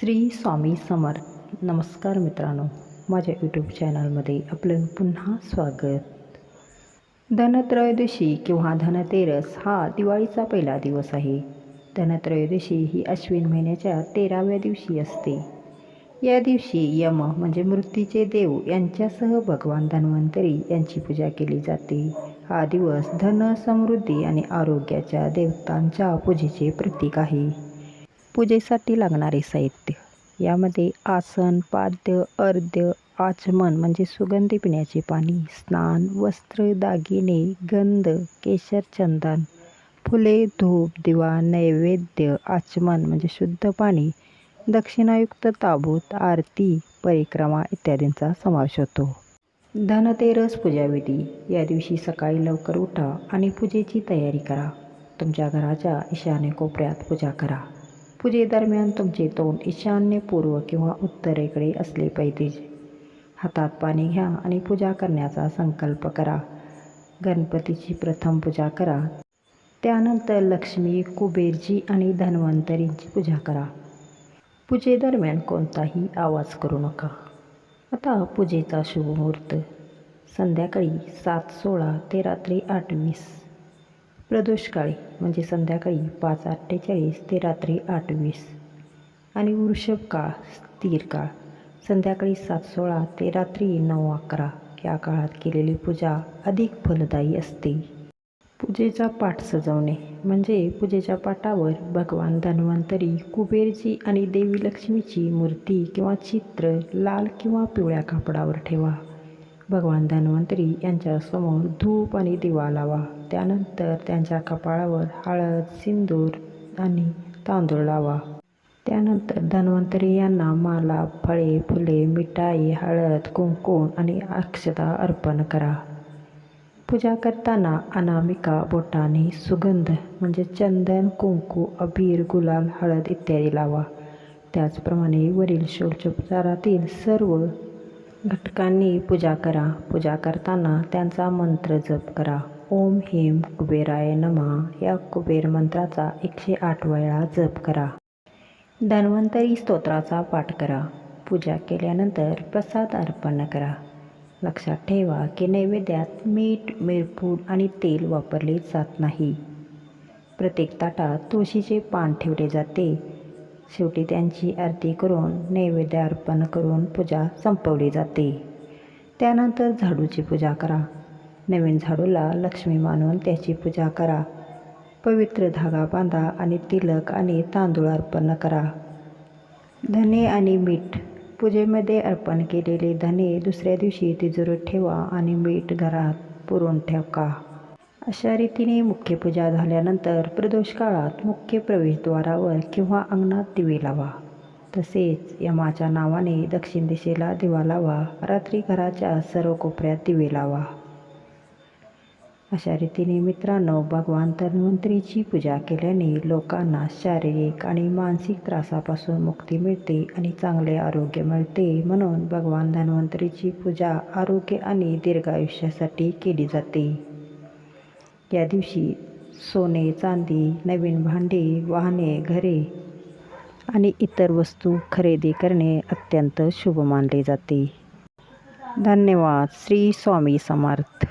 श्री स्वामी समर्थ. नमस्कार मित्रांनो. माझ्या यूट्यूब चॅनलमध्ये आपलं पुन्हा स्वागत. धनत्रयोदशी किंवा धनतेरस हा दिवाळीचा पहिला दिवस आहे. धनत्रयोदशी ही अश्विन महिन्याच्या तेराव्या दिवशी असते. या दिवशी यम म्हणजे मृत्यूचे देव यांच्यासह भगवान धन्वंतरी यांची पूजा केली जाते. हा दिवस धन समृद्धी आणि आरोग्याच्या देवतांच्या पूजेचे प्रतीक आहे. पूजेसाठी लागणारे साहित्य. यामध्ये आसन पाद्य अर्ध्य आचमन म्हणजे सुगंधी पिण्याचे पाणी स्नान वस्त्र दागिने गंध केशर चंदन फुले धूप दिवा नैवेद्य आचमन म्हणजे शुद्ध पाणी दक्षिणायुक्त ताबूत आरती परिक्रमा इत्यादींचा समावेश होतो. धनतेरस पूजाविधी. या दिवशी सकाळी लवकर उठा आणि पूजेची तयारी करा. तुमच्या घराच्या ईशान्य कोपऱ्यात पूजा करा. पूजेदरम्यान तुमचे तोंड ईशान्य पूर्व किंवा उत्तरेकडे असले पाहिजे. हातात पाणी घ्या आणि पूजा करण्याचा संकल्प करा. गणपतीची प्रथम पूजा करा. त्यानंतर लक्ष्मी कुबेरजी आणि धन्वंतरींची पूजा करा. पूजेदरम्यान कोणताही आवाज करू नका. आता पूजेचा शुभमुहूर्त संध्याकाळी सात सोळा ते रात्री आठ वीस प्रदोषकाळी म्हणजे संध्याकाळी पाच अठ्ठेचाळीस ते रात्री आठ वीस. आणि वृषभ काळ स्थिर काळ संध्याकाळी सात सोळा ते रात्री नऊ अकरा या काळात केलेली पूजा अधिक फलदायी असते. पूजेचा पाठ सजवणे म्हणजे पूजेच्या पाठावर भगवान धन्वंतरी कुबेरची आणि देवी लक्ष्मीची मूर्ती किंवा चित्र लाल किंवा पिवळ्या कापडावर ठेवा. भगवान धन्वंतरी यांच्यासमोर धूप आणि दिवा लावा. त्यानंतर त्यांच्या कपाळावर हळद सिंदूर आणि तांदूळ लावा. त्यानंतर धन्वंतरी यांना माला फळे फुले मिठाई हळद कुंकुम आणि अक्षता अर्पण करा. पूजा करताना अनामिका बोटाने सुगंध म्हणजे चंदन कुंकू अबीर गुलाल हळद इत्यादी लावा. त्याचप्रमाणे वरील षोडशोपचारातील सर्व घटकांनी पूजा करा. पूजा करताना त्यांचा मंत्र जप करा. ओम हेम कुबेराय नमा. या कुबेर मंत्राचा एकशे आठ वेळा जप करा. धन्वंतरी स्तोत्राचा पाठ करा. पूजा केल्यानंतर प्रसाद अर्पण करा. लक्षात ठेवा की नैवेद्यात मीठ मिरपूड आणि तेल वापरले जात नाही. प्रत्येक ताटात तुळशीचे पान ठेवले जाते. शेवटी त्यांची आरती करून नैवेद्य अर्पण करून पूजा संपवली जाते. त्यानंतर झाडूची पूजा करा. नवीन झाडूला लक्ष्मी मानून त्याची पूजा करा. पवित्र धागा बांधा आणि तिलक आणि तांदूळ अर्पण करा. धने आणि मीठ. पूजेमध्ये अर्पण केलेले धने दुसऱ्या दिवशी तिजोरीत ठेवा आणि मीठ घरात पुरून ठेवा अशा रीतीने मुख्य पूजा झाल्यानंतर प्रदोष काळात मुख्य प्रवेशद्वारावर किंवा अंगणात दिवे लावा. तसेच यमाच्या नावाने दक्षिण दिशेला दिवा लावा. रात्री घराच्या सर्व कोपऱ्यात दिवे लावा. अशा रीतीने मित्रांनो भगवान धन्वंतरीची पूजा केल्याने लोकांना शारीरिक आणि मानसिक त्रासापासून मुक्ती मिळते आणि चांगले आरोग्य मिळते म्हणून भगवान धन्वंतरीची पूजा आरोग्य आणि दीर्घायुष्यासाठी केली जाते. या दिवशी सोने चांदी नवीन भांडी वाहने घरे आणि इतर वस्तू खरेदी करणे अत्यंत शुभ मानले जाते. धन्यवाद. श्री स्वामी समर्थ.